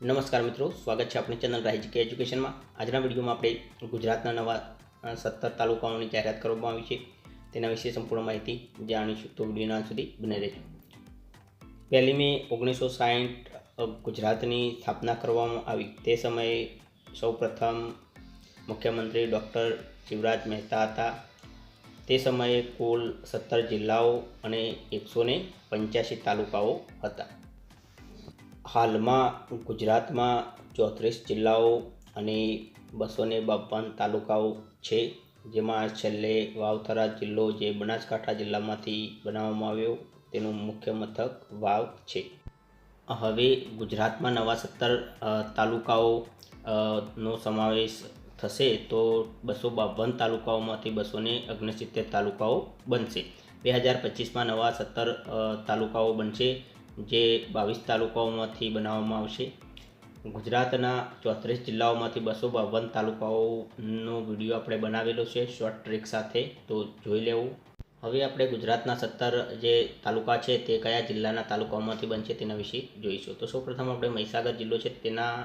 નમસ્કાર મિત્રો, સ્વાગત છે આપણી ચેનલ રાહિજ કે એજ્યુકેશનમાં. આજના વિડીયોમાં આપણે ગુજરાતના નવા સત્તર તાલુકાઓની જાહેરાત કરવામાં આવી છે. તેના વિશે સંપૂર્ણ માહિતી જાણીશું. તો વિડીયોના અંત સુધી બને રહેજો. પહેલી મે ઓગણીસો સાહીઠ ગુજરાતની સ્થાપના કરવામાં આવી. તે સમયે સૌપ્રથમ મુખ્યમંત્રી ડૉક્ટર શિવરાજ મહેતા હતા. તે સમયે કુલ સત્તર જિલ્લાઓ અને એકસો પંચ્યાસી તાલુકાઓ હતા. હાલમાં ગુજરાતમાં ચોત્રીસ જિલ્લાઓ અને બસો ને બાવન તાલુકાઓ છે. જેમાં છેલ્લે વાવથરા જિલ્લો જે બનાસકાંઠા જિલ્લામાંથી બનાવવામાં આવ્યો, તેનું મુખ્ય મથક વાવ છે. હવે ગુજરાતમાં નવા સત્તર તાલુકાઓ નો સમાવેશ થશે તો બસો બાવન તાલુકાઓમાંથી બસો ને ઓગણસિત્તેર તાલુકાઓ બનશે. બે હજાર પચીસમાં નવા સત્તર તાલુકાઓ બનશે. જે બાવીસ તાલુકાઓમાંથી બનાવવામાં આવશે. ગુજરાતના ચોત્રીસ જિલ્લાઓમાંથી બસો બાવન તાલુકાઓનો વીડિયો આપણે બનાવેલો છે, શોર્ટ ટ્રીક સાથે. તો જોઈ લેવું. હવે આપણે ગુજરાતના સત્તર જે તાલુકા છે તે કયા જિલ્લાના તાલુકાઓમાંથી બનશે તેના વિશે જોઈશું. તો સૌપ્રથમ આપણે મહીસાગર જિલ્લો છે, તેના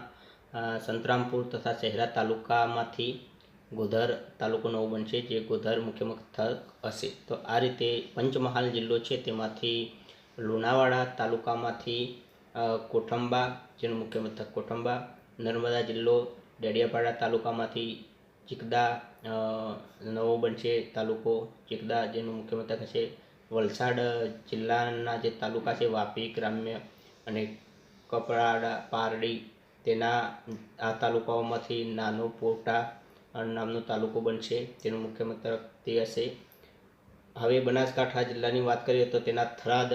સંતરામપુર તથા શહેરા તાલુકામાંથી ગોધર તાલુકો નવો બનશે, જે ગોધર મુખ્ય મથક હશે. તો આ રીતે પંચમહાલ જિલ્લો છે, તેમાંથી લુણાવાડા તાલુકામાંથી કોઠંબા, જેનું મુખ્ય મથક કોઠંબા, નર્મદા જિલ્લો, ડેડિયાપાડા તાલુકામાંથી ચિકદા નવો બનશે તાલુકો, ચિકદા જેનું મુખ્ય મથક હશે. વલસાડ જિલ્લાના જે તાલુકા છે, વાપી ગ્રામ્ય અને કપરાડા, પારડી, તેના આ તાલુકાઓમાંથી નાનો પોટા નામનો તાલુકો બનશે. તેનું મુખ્ય મથક તે હશે. હવે બનાસકાંઠા જિલ્લાની વાત કરીએ તો તેના થરાદ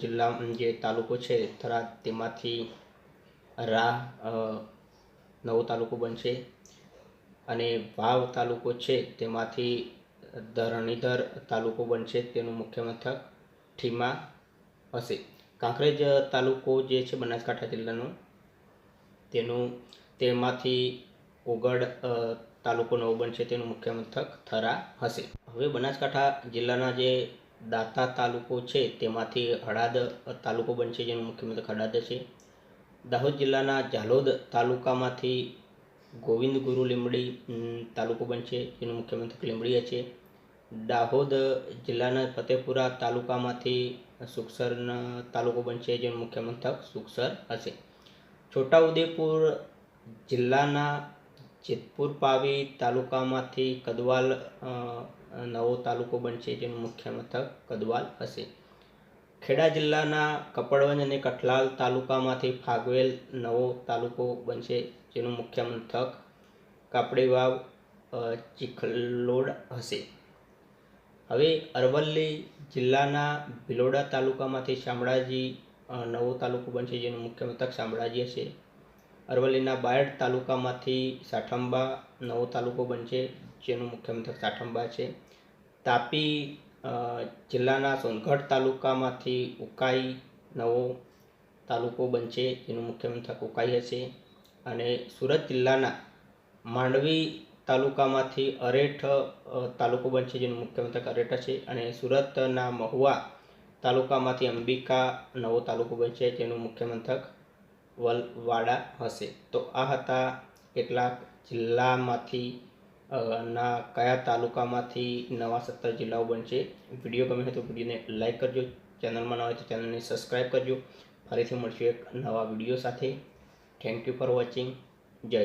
જિલ્લા જે તાલુકો છે, થરાદ તેમાંથી રાહ નવો તાલુકો બનશે. અને વાવ તાલુકો છે તેમાંથી ધરણીધર તાલુકો બનશે, તેનું મુખ્ય મથક ઠીમા હશે. કાંકરેજ તાલુકો જે છે બનાસકાંઠા જિલ્લાનો, તેનું, તેમાંથી ઓગળ તાલુકો નવો બનશે, તેનું મુખ્ય મથક થરા હશે. હવે બનાસકાંઠા જિલ્લાના જે દાતા તાલુકો છે, તેમાંથી હળાદ તાલુકો બનશે જેનું મુખ્ય મથક હળાદ છે. દાહોદ જિલ્લાના ઝાલોદ તાલુકામાંથી ગોવિંદ ગુરુ લીંબડી તાલુકો બનશે જેનું મુખ્ય મથક લીંબડી છે. દાહોદ જિલ્લાના ફતેપુરા તાલુકામાંથી સુખસરના તાલુકો બનશે જેનું મુખ્ય મથક સુખસર હશે. છોટાઉદેપુર જિલ્લાના જેતપુર પાવી તાલુકામાંથી કદવાલ નવો તાલુકો બનશે જેનું મુખ્ય મથક કદવાલ હશે. ખેડા જિલ્લાના કપડવંજ અને કઠલાલ તાલુકામાંથી ફાગવેલ નવો તાલુકો બનશે જેનું મુખ્ય મથક કાપડીવાવ ચીખલોડ હશે. હવે અરવલ્લી જિલ્લાના ભિલોડા તાલુકામાંથી શામળાજી નવો તાલુકો બનશે જેનું મુખ્ય મથક શામળાજી હશે. અરવલ્લીના બાયડ તાલુકામાંથી સાઠંબા નવો તાલુકો બનશે જેનું મુખ્ય મથક સાઠંબા છે. તાપી જિલ્લાના સોનગઢ તાલુકામાંથી ઉકાઈ નવો તાલુકો બનશે, જેનું મુખ્ય મથક ઉકાઈ હશે. અને સુરત જિલ્લાના માંડવી તાલુકામાંથી અરેઠ તાલુકો બનશે, જેનું મુખ્ય મથક અરેઠ છે. અને સુરતના મહુવા તાલુકામાંથી અંબિકા નવો તાલુકો બનશે, જેનું મુખ્ય મથક વલવાડા હશે. તો આ હતા કેટલાક જિલ્લામાંથી ના, કયા તાલુકામાંથી નવા સત્તર જિલ્લાઓ બનશે વીડિયો ગમે તો વિડીયોને લાઇક કરજો, ચેનલમાં ન હોય તો ચેનલને સબસ્ક્રાઈબ કરજો. ફરીથી મળશું એક નવા વીડિયો સાથે. થેન્ક યુ ફોર વોચિંગ જય.